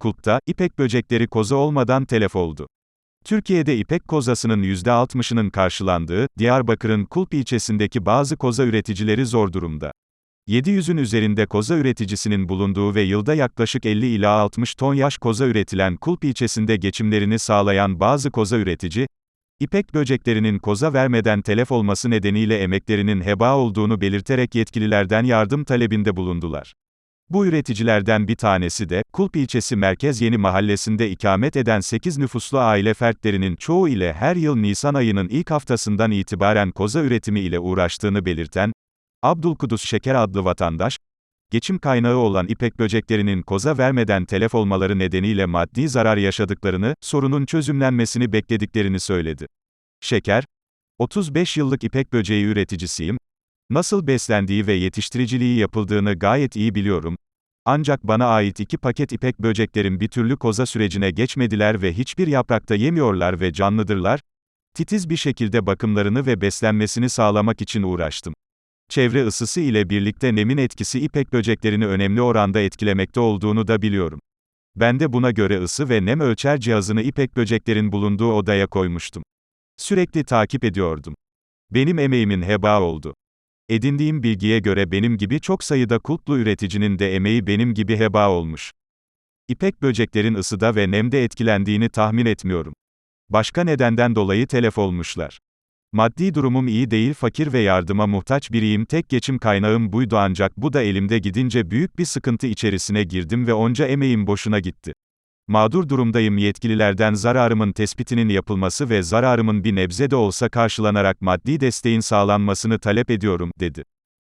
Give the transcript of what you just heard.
Kulp'ta, ipek böcekleri koza olmadan telef oldu. Türkiye'de ipek kozasının %60'ının karşılandığı, Diyarbakır'ın Kulp ilçesindeki bazı koza üreticileri zor durumda. 700'ün üzerinde koza üreticisinin bulunduğu ve yılda yaklaşık 50 ila 60 ton yaş koza üretilen Kulp ilçesinde geçimlerini sağlayan bazı koza üretici, İpek böceklerinin koza vermeden telef olması nedeniyle emeklerinin heba olduğunu belirterek yetkililerden yardım talebinde bulundular. Bu üreticilerden bir tanesi de, Kulp ilçesi Merkez Yeni Mahallesi'nde ikamet eden 8 nüfuslu aile fertlerinin çoğu ile her yıl Nisan ayının ilk haftasından itibaren koza üretimi ile uğraştığını belirten, Abdülkudüs Şeker adlı vatandaş, geçim kaynağı olan ipek böceklerinin koza vermeden telef olmaları nedeniyle maddi zarar yaşadıklarını, sorunun çözümlenmesini beklediklerini söyledi. Şeker, 35 yıllık ipek böceği üreticisiyim, nasıl beslendiği ve yetiştiriciliği yapıldığını gayet iyi biliyorum, ancak bana ait iki paket ipek böceklerim bir türlü koza sürecine geçmediler ve hiçbir yaprakta yemiyorlar ve canlıdırlar, titiz bir şekilde bakımlarını ve beslenmesini sağlamak için uğraştım. Çevre ısısı ile birlikte nemin etkisi ipek böceklerini önemli oranda etkilemekte olduğunu da biliyorum. Ben de buna göre ısı ve nem ölçer cihazını ipek böceklerin bulunduğu odaya koymuştum. Sürekli takip ediyordum. Benim emeğimin heba oldu. Edindiğim bilgiye göre benim gibi çok sayıda kulplu üreticinin de emeği benim gibi heba olmuş. İpek böceklerin ısıda ve nemde etkilendiğini tahmin etmiyorum. Başka nedenden dolayı telef olmuşlar. Maddi durumum iyi değil fakir ve yardıma muhtaç biriyim tek geçim kaynağım buydu ancak bu da elimde gidince büyük bir sıkıntı içerisine girdim ve onca emeğim boşuna gitti. Mağdur durumdayım yetkililerden zararımın tespitinin yapılması ve zararımın bir nebze de olsa karşılanarak maddi desteğin sağlanmasını talep ediyorum, dedi.